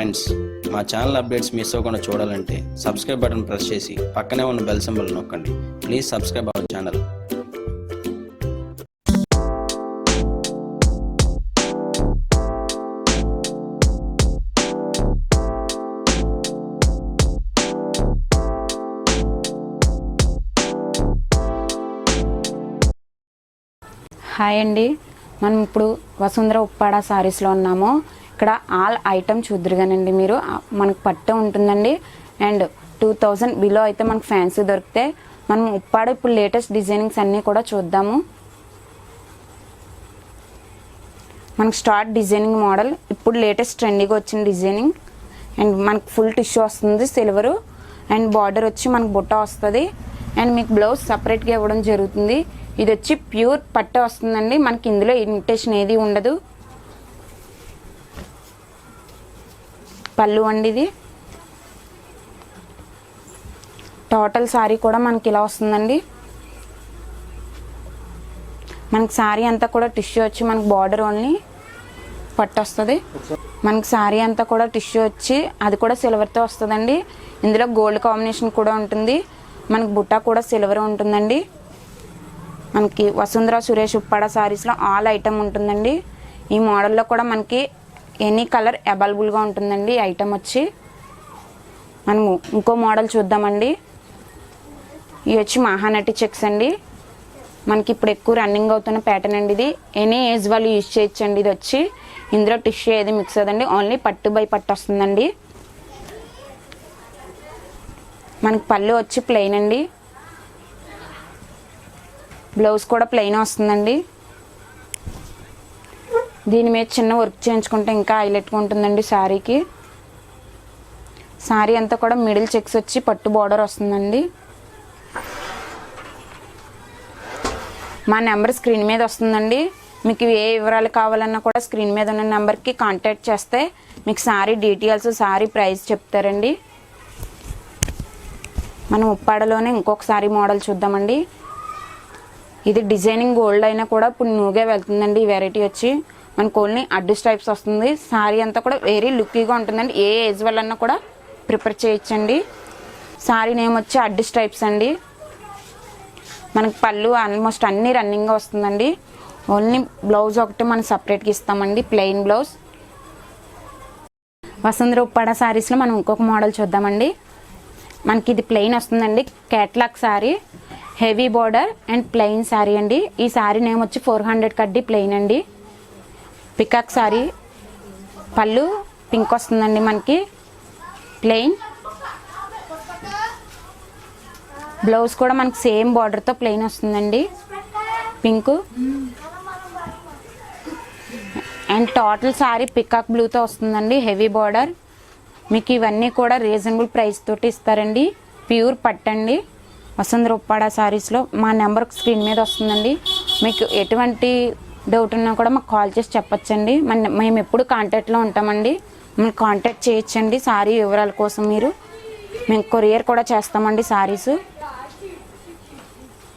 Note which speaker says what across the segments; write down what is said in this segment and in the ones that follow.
Speaker 1: Friends మా channel updates miss అవ్వకుండా చూడాలంటే సబ్స్క్రైబ్ బటన్ ప్రెస్ చేసి పక్కనే ఉన్న బెల్ సింబల్ నొక్కండి. Please subscribe our channel.
Speaker 2: Hi అండి. మనం ఇప్పుడు వసుంధర ఉప్పాడ శారీస్లో ఉన్నాము. ఇక్కడ ఆల్ ఐటమ్ చూద్దరుగానండి మీరు. మనకు పట్టు ఉంటుందండి. అండ్ టూ థౌజండ్ బిలో అయితే మనకు ఫ్యాన్సీ దొరికితే మనం ఉప్పాడ ఇప్పుడు లేటెస్ట్ డిజైనింగ్స్ అన్నీ కూడా చూద్దాము. మనకు స్టార్ట్ డిజైనింగ్ మోడల్ ఇప్పుడు లేటెస్ట్ ట్రెండీగా వచ్చిన డిజైనింగ్. అండ్ మనకు ఫుల్ టిష్యూ వస్తుంది సిల్వరు. అండ్ బార్డర్ వచ్చి మనకు బుట్ట వస్తుంది. అండ్ మీకు బ్లౌజ్ సపరేట్గా ఇవ్వడం జరుగుతుంది. ఇది వచ్చి ప్యూర్ పట్ట వస్తుందండి. మనకి ఇందులో ఇమిటేషన్ ఏది ఉండదు. పళ్ళు అండి ఇది. టోటల్ శారీ కూడా మనకి ఇలా వస్తుందండి. మనకి శారీ అంతా కూడా టిష్యూ వచ్చి మనకి బార్డర్ ఓన్లీ పట్టొస్తుంది. మనకి శారీ అంతా కూడా టిష్యూ వచ్చి అది కూడా సిల్వర్తో వస్తుందండి. ఇందులో గోల్డ్ కాంబినేషన్ కూడా ఉంటుంది. మనకి బుట్ట కూడా సిల్వర్ ఉంటుందండి. మనకి వసుంధర సురేష్ ఉప్పాడ శారీస్లో ఆల్ ఐటమ్ ఉంటుందండి. ఈ మోడల్లో కూడా మనకి ఎనీ కలర్ అవైలబుల్గా ఉంటుందండి. ఐటమ్ వచ్చి మనము ఇంకో మోడల్ చూద్దామండి. ఇవి వచ్చి మహానటి చెక్స్ అండి. మనకి ఇప్పుడు ఎక్కువ రన్నింగ్ అవుతున్న ప్యాటర్న్ అండి ఇది. ఎనీ ఏజ్ వాళ్ళు యూజ్ చేయొచ్చండి ఇది వచ్చి. ఇందులో టిష్యూ ఏది మిక్స్ అదండి ఓన్లీ పట్టు బై పట్టు వస్తుందండి. మనకి పళ్ళు వచ్చి ప్లెయిన్ అండి. బ్లౌజ్ కూడా ప్లెయిన్ వస్తుందండి. దీని మీద చిన్న వర్క్ చేయించుకుంటే ఇంకా హైలైట్గా ఉంటుందండి శారీకి. శారీ అంతా కూడా మిడిల్ చెక్స్ వచ్చి పట్టు బార్డర్ వస్తుందండి. మా నెంబర్ స్క్రీన్ మీద వస్తుందండి. మీకు ఏ వివరాలు కావాలన్నా కూడా స్క్రీన్ మీద ఉన్న నెంబర్కి కాంటాక్ట్ చేస్తే మీకు శారీ డీటెయిల్స్ సారీ ప్రైస్ చెప్తారండి. మనం ఉప్పాడలోనే ఇంకొక శారీ మోడల్ చూద్దామండి. ఇది డిజైనింగ్ గోల్డ్ అయినా కూడా ఇప్పుడు న్యూగా వెళ్తుందండి ఈ వెరైటీ వచ్చి. మనకు ఓన్లీ అడ్డు స్టైప్స్ వస్తుంది. శారీ అంతా కూడా వెరీ లుక్కీగా ఉంటుందండి. ఏ ఏజ్ వాళ్ళన్నా కూడా ప్రిపేర్ చేయొచ్చండి. శారీ నేమ్ వచ్చి అడ్డు స్టైప్స్ అండి. మనకి పళ్ళు ఆల్మోస్ట్ అన్నీ రన్నింగ్గా వస్తుందండి. ఓన్లీ బ్లౌజ్ ఒకటి మనం సపరేట్గా ఇస్తామండి ప్లెయిన్ బ్లౌజ్ వసుంధర ఉప్పాడ శారీస్లో మనం ఇంకొక మోడల్ చూద్దామండి. మనకి ఇది ప్లెయిన్ వస్తుందండి. Catalogue sari heavy border and plain sari అండి. ఈ శారీ నేమ్ వచ్చి ఫోర్ హండ్రెడ్ కడ్డీ ప్లెయిన్ అండి. పికాక్ సారీ. పళ్ళు పింక్ వస్తుందండి మనకి. ప్లెయిన్. బ్లౌజ్ కూడా మనకి సేమ్ బార్డర్తో ప్లెయిన్ వస్తుందండి. Pink. And total sari peacock బ్లూతో వస్తుందండి. Heavy border. మీకు ఇవన్నీ కూడా రీజనబుల్ ప్రైస్ తోటి ఇస్తారండి. ప్యూర్ పట్టండి. వసంత ఉప్పాడ శారీస్లో మా నెంబర్ స్క్రీన్ మీద వస్తుందండి. మీకు ఎటువంటి డౌట్ ఉన్నా కూడా మాకు కాల్ చేసి చెప్పచ్చండి. మన మేము ఎప్పుడు కాంటాక్ట్లో ఉంటామండి. మమ్మల్ని కాంటాక్ట్ చేయొచ్చండి సారీ వివరాల కోసం మీరు. మేము కొరియర్ కూడా చేస్తామండి సారీస్.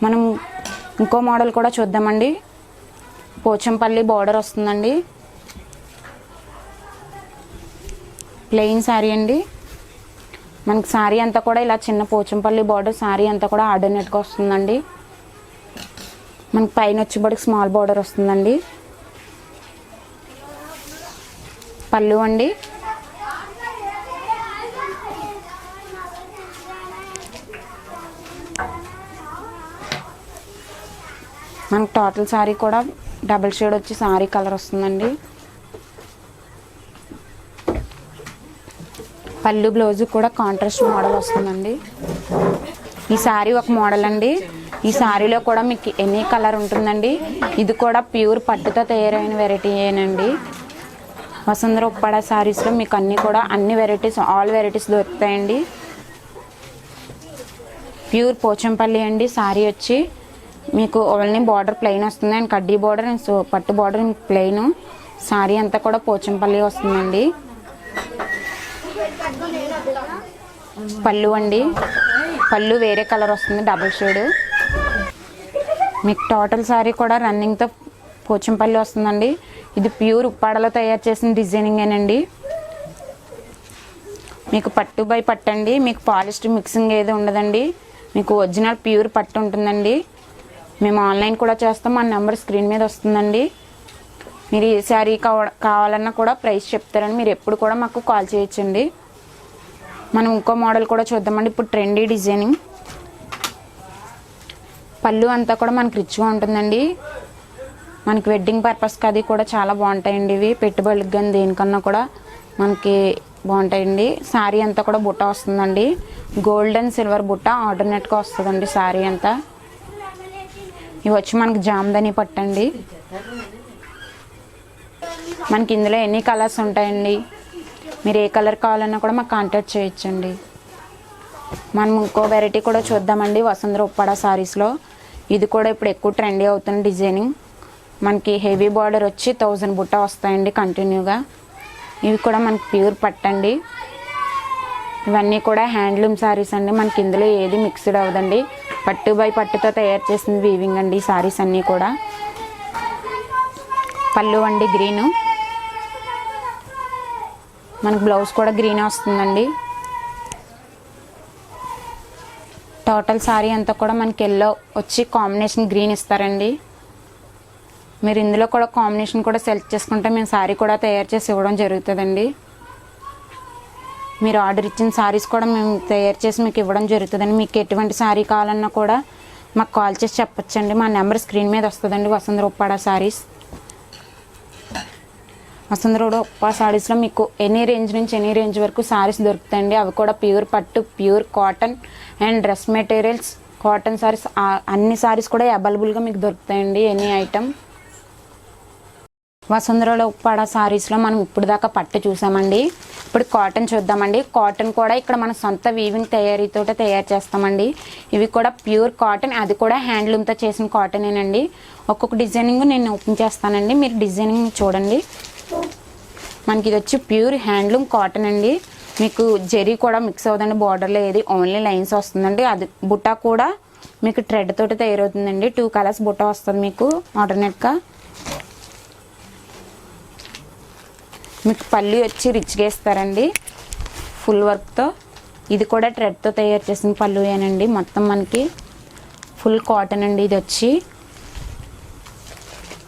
Speaker 2: మనం ఇంకో మోడల్ కూడా చూద్దామండి. పోచంపల్లి బార్డర్ వస్తుందండి. ప్లెయిన్ శారీ అండి. మనకి శారీ అంతా కూడా ఇలా చిన్న పోచంపల్లి బార్డర్ శారీ అంతా కూడా ఆర్డినెట్గా వస్తుందండి. మనకి పైన వచ్చేబడికి స్మాల్ బార్డర్ వస్తుందండి. పళ్ళు అండి. మనకి టోటల్ శారీ కూడా డబుల్ షేడ్ వచ్చి శారీ కలర్ వస్తుందండి. పళ్ళు బ్లౌజ్ కూడా కాంట్రాస్ట్ మోడల్ వస్తుందండి. ఈ శారీ ఒక మోడల్ అండి. ఈ శారీలో కూడా మీకు ఎనీ కలర్ ఉంటుందండి. ఇది కూడా ప్యూర్ పట్టుతో తయారైన వెరైటీయేనండి వసుంధర ఉప్పాడ శారీస్లో మీకు అన్నీ కూడా అన్ని వెరైటీస్ ఆల్ వెరైటీస్ దొరుకుతాయండి. ప్యూర్ పోచంపల్లి అండి శారీ వచ్చి. మీకు ఓన్లీ బార్డర్ ప్లెయిన్ వస్తుంది. అండ్ కడ్డీ బార్డర్ అండ్ సో పట్టు బార్డర్ ప్లెయిన్ శారీ అంతా కూడా పోచంపల్లి వస్తుందండి. పళ్ళు అండి. పళ్ళు వేరే కలర్ వస్తుంది డబుల్ షేడ్ మీకు టోటల్ శారీ కూడా రన్నింగ్తో పోచంపల్లి వస్తుందండి. ఇది ప్యూర్ ఉప్పాడలో తయారు చేసిన డిజైనింగేనండి మీకు పట్టు బై పట్టండి మీకు పాలిస్టర్ మిక్సింగ్ ఏది ఉండదండి. మీకు ఒరిజినల్ ప్యూర్ పట్టు ఉంటుందండి. మేము ఆన్లైన్ కూడా చేస్తాం. మా నెంబర్ స్క్రీన్ మీద వస్తుందండి. మీరు ఏ శారీ కావ కావాలన్నా కూడా ప్రైస్ చెప్తారని మీరు ఎప్పుడు కూడా మాకు కాల్ చేయొచ్చండి. మనం ఇంకో మోడల్ కూడా చూద్దామండి. ఇప్పుడు ట్రెండీ డిజైనింగ్ పళ్ళు అంతా కూడా మనకి రిచ్గా ఉంటుందండి. మనకి వెడ్డింగ్ పర్పస్కి అది కూడా చాలా బాగుంటాయండి ఇవి. పెట్టుబడులకు కానీ దేనికన్నా కూడా మనకి బాగుంటాయండి. శారీ అంతా కూడా బుట్ట వస్తుందండి. గోల్డ్ అండ్ సిల్వర్ బుట్ట ఆల్టర్నేట్గా వస్తుందండి శారీ అంతా. ఇవి వచ్చి మనకి జామ్దని పట్టండి. మనకి ఇందులో ఎన్ని కలర్స్ ఉంటాయండి? మీరు ఏ కలర్ కావాలన్నా కూడా మాకు కాంటాక్ట్ చేయొచ్చండి. మనం ఇంకో వెరైటీ కూడా చూద్దామండి. వసంత ఉప్పాడ శారీస్లో ఇది కూడా ఇప్పుడు ఎక్కువ ట్రెండీ అవుతున్న డిజైనింగ్ మనకి హెవీ బార్డర్ వచ్చి థౌజండ్ బుట్ట వస్తాయండి కంటిన్యూగా ఇవి కూడా మనకి ప్యూర్ పట్టండి ఇవన్నీ కూడా హ్యాండ్లూమ్ సారీస్ అండి. మనకి ఇందులో ఏది మిక్స్డ్ అవ్వదండి. పట్టు బై పట్టుతో తయారు చేసిన వీవింగ్ అండి ఈ సారీస్ అన్నీ కూడా. పళ్ళు అండి గ్రీను మనకి బ్లౌజ్ కూడా గ్రీన్ వస్తుందండి. టోటల్ సారీ అంతా కూడా మనకి ఎల్లో వచ్చి కాంబినేషన్ గ్రీన్ ఇస్తారండి. మీరు ఇందులో కూడా కాంబినేషన్ కూడా సెలెక్ట్ చేసుకుంటే మేము సారీ కూడా తయారు చేసి ఇవ్వడం జరుగుతుందండి. మీరు ఆర్డర్ ఇచ్చిన సారీస్ కూడా మేము తయారు చేసి మీకు ఇవ్వడం జరుగుతుందండి. మీకు ఎటువంటి సారీ కావాలన్నా కూడా మాకు కాల్ చేసి చెప్పొచ్చండి. మా నెంబర్ స్క్రీన్ మీద వస్తుందండి. వసంత రూపాడ సారీస్. వసంత రోడ్ ఉప్పా సారీస్లో మీకు ఎనీ రేంజ్ నుంచి ఎనీ రేంజ్ వరకు సారీస్ దొరుకుతాయండి. అవి కూడా ప్యూర్ పట్టు pure cotton and dress materials cotton sarees అన్ని సారీస్ కూడా అవైలబుల్గా మీకు దొరుకుతాయండి ఎనీ ఐటమ్ వసుంధరలో ఉప్పాడ సారీస్లో మనం ఇప్పుడు దాకా పట్టు చూసామండి. ఇప్పుడు కాటన్ చూద్దామండి. కాటన్ కూడా ఇక్కడ మన సొంత వీవింగ్ తయారీతో తయారు చేస్తామండి. ఇవి కూడా ప్యూర్ కాటన్ అది కూడా హ్యాండ్లూమ్తో చేసిన కాటనేనండి ఒక్కొక్క డిజైనింగ్ నేను ఓపెన్ చేస్తానండి. మీరు డిజైనింగ్ చూడండి. మనకి ఇది వచ్చి ప్యూర్ హ్యాండ్లూమ్ కాటన్ అండి. మీకు జెరీ కూడా మిక్స్ అవుతుంది బార్డర్లో ఏది ఓన్లీ లైన్స్ వస్తుందండి. అది బుట్ట కూడా మీకు థ్రెడ్ తోటి తయారవుతుందండి. టూ కలర్స్ బుట్ట వస్తుంది మీకు ఆల్టర్నేట్గా మీకు పల్లి వచ్చి రిచ్గా ఇస్తారండి. ఫుల్ వర్క్తో ఇది కూడా థ్రెడ్తో తయారు చేసిన పళ్ళుయేనండి మొత్తం మనకి ఫుల్ కాటన్ అండి ఇది వచ్చి.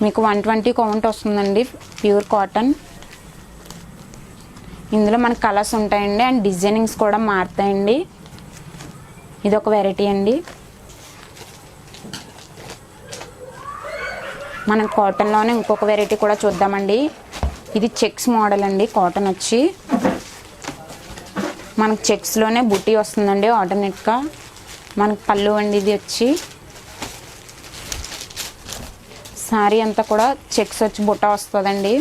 Speaker 2: మీకు వన్ ట్వంటీ కౌంట్ వస్తుందండి. ప్యూర్ కాటన్ ఇందులో మనకి కలర్స్ ఉంటాయండి అండ్ డిజైనింగ్స్ కూడా మారుతాయండి. ఇది ఒక వెరైటీ అండి. మనం కాటన్లోనే ఇంకొక వెరైటీ కూడా చూద్దామండి. ఇది చెక్స్ మోడల్ అండి కాటన్ వచ్చి. మనకు చెక్స్లోనే బుట్టి వస్తుందండి ఆల్టర్నేట్గా మనకు పళ్ళు అండి ఇది వచ్చి. శారీ అంతా కూడా చెక్స్ వచ్చి బుట్ట వస్తుందండి.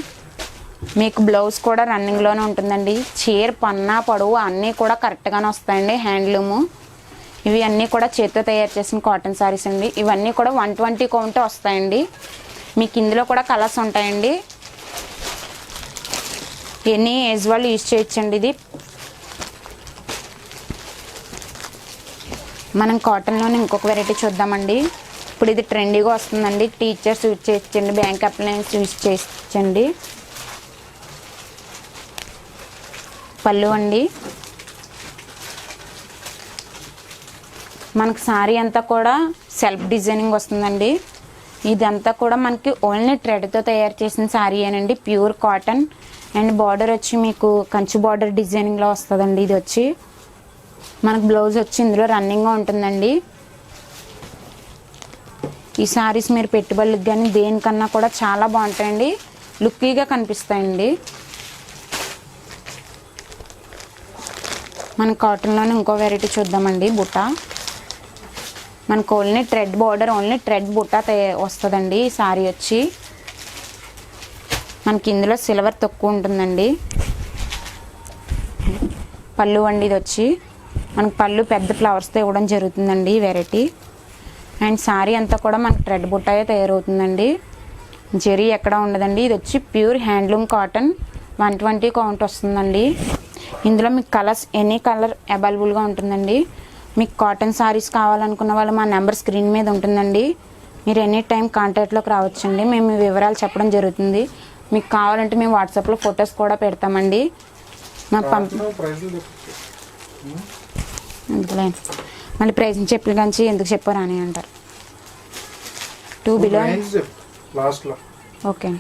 Speaker 2: మీకు బ్లౌజ్ కూడా రన్నింగ్లోనే ఉంటుందండి. చీర పన్నా పొడవు అన్నీ కూడా కరెక్ట్గానే వస్తాయండి హ్యాండ్లూము ఇవి అన్నీ కూడా చేతితో తయారు చేసిన కాటన్ శారీస్ అండి. ఇవన్నీ కూడా వన్ ట్వంటీ కౌంటే వస్తాయండి. మీకు ఇందులో కూడా కలర్స్ ఉంటాయండి. ఎనీ ఏజ్ వాళ్ళు యూజ్ చేయొచ్చండి ఇది. మనం కాటన్లోనే ఇంకొక వెరైటీ చూద్దామండి. ఇప్పుడు ఇది ట్రెండీగా వస్తుందండి. టీచర్స్ యూజ్ చేయొచ్చండి. బ్యాంక్ అప్లయన్స్ యూజ్ చేయొచ్చండి. పళ్ళు అండి. మనకు శారీ అంతా కూడా సెల్ఫ్ డిజైనింగ్ వస్తుందండి. ఇదంతా కూడా మనకి ఓన్లీ థ్రెడ్తో తయారు చేసిన శారీ ఏనండి. Pure cotton. అండ్ బార్డర్ వచ్చి మీకు కంచి బార్డర్ డిజైనింగ్లో వస్తుందండి ఇది వచ్చి మనకు బ్లౌజ్ వచ్చి ఇందులో రన్నింగ్గా ఉంటుందండి. ఈ శారీస్ మీరు పెట్టుబడులకు కానీ దేనికన్నా కూడా చాలా బాగుంటాయండి. లుక్కీగా కనిపిస్తాయండి. మన కాటన్లోనే ఇంకో వెరైటీ చూద్దామండి బుట్ట మనకు only thread border only thread బుట్ట తయ- వస్తుందండి ఈ శారీ వచ్చి. మనకి ఇందులో సిల్వర్ తక్కువ ఉంటుందండి. పళ్ళు అండి ఇది వచ్చి. మనకు పళ్ళు పెద్ద ఫ్లవర్స్తో ఇవ్వడం జరుగుతుందండి ఈ వెరైటీ అండ్ శారీ అంతా కూడా మనకు థ్రెడ్ బుట్టాయే తయారవుతుందండి. జెరీ ఎక్కడ ఉండదండి? ఇది వచ్చి pure handloom cotton one twenty count వస్తుందండి. ఇందులో మీకు కలర్స్ ఎనీ కలర్ అవైలబుల్గా ఉంటుందండి. మీకు కాటన్ శారీస్ కావాలనుకున్న వాళ్ళు మా నెంబర్ స్క్రీన్ మీద ఉంటుందండి. మీరు ఎనీ టైం కాంటాక్ట్లోకి రావచ్చండి. మేము మీ వివరాలు చెప్పడం జరుగుతుంది. మీకు కావాలంటే మేము వాట్సాప్లో ఫొటోస్ కూడా పెడతామండి. మా పంప అందుకలే మళ్ళీ ప్రైస్ చెప్పులు కంచి ఎందుకు చెప్పారు అని అంటారు. Two below okay.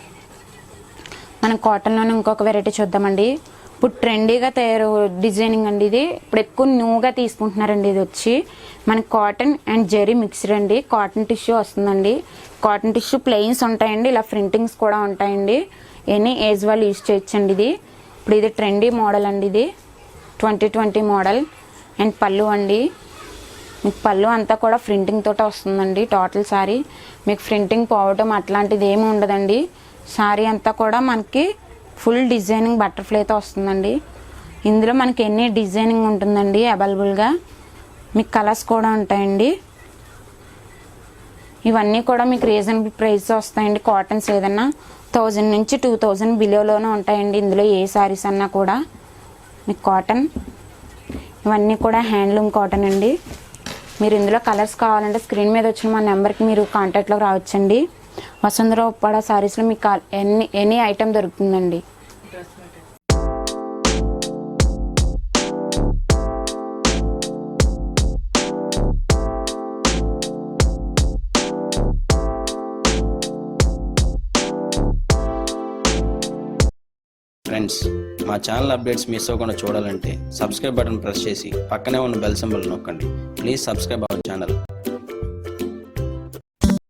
Speaker 2: మనం కాటన్లోనే ఇంకొక వెరైటీ చూద్దామండి. ఇప్పుడు ట్రెండీగా తయారు డిజైనింగ్ అండి ఇది. ఇప్పుడు ఎక్కువ న్యూగా తీసుకుంటున్నారండి ఇది వచ్చి. మనకి కాటన్ అండ్ జెరీ మిక్స్డ్ అండి. కాటన్ టిష్యూ వస్తుందండి. కాటన్ టిష్యూ ప్లెయిన్స్ ఉంటాయండి. ఇలా ప్రింటింగ్స్ కూడా ఉంటాయండి. ఎనీ ఏజ్ వాళ్ళు యూజ్ చేయొచ్చండి ఇది. ఇప్పుడు ఇది ట్రెండీ మోడల్ అండి ఇది. ట్వంటీ ట్వంటీ మోడల్ అండ్ పళ్ళు అండి. మీకు పళ్ళు అంతా కూడా ప్రింటింగ్ తోట వస్తుందండి. టోటల్ సారీ మీకు ప్రింటింగ్ పోవటం అట్లాంటిది ఏమి ఉండదండి. సారీ అంతా కూడా మనకి ఫుల్ డిజైనింగ్ బటర్ఫ్లైతో వస్తుందండి. ఇందులో మనకి ఎన్ని డిజైనింగ్ ఉంటుందండి అవైలబుల్గా మీకు కలర్స్ కూడా ఉంటాయండి. ఇవన్నీ కూడా మీకు రీజనబుల్ ప్రైస్ వస్తాయండి. కాటన్స్ ఏదన్నా థౌజండ్ నుంచి టూ థౌజండ్ బిలోలోనే ఉంటాయండి. ఇందులో ఏ శారీస్ అన్నా కూడా. మీకు కాటన్. ఇవన్నీ కూడా హ్యాండ్లూమ్ కాటన్ అండి. మీరు ఇందులో కలర్స్ కావాలంటే స్క్రీన్ మీద వచ్చిన మా నెంబర్కి మీరు కాంటాక్ట్లో రావచ్చండి. వసుంధర ఉప్పాడ సారీస్లో మీకు ఎన్ని ఎనీ ఐటెం దొరుకుతుందండి?
Speaker 1: ఫ్రెండ్స్ మా ఛానల్ అప్డేట్స్ మిస్ అవ్వకుండా చూడాలంటే సబ్స్క్రైబ్ బటన్ ప్రెస్ చేసి పక్కనే ఉన్న బెల్ సింబల్ నొక్కండి. Please subscribe our channel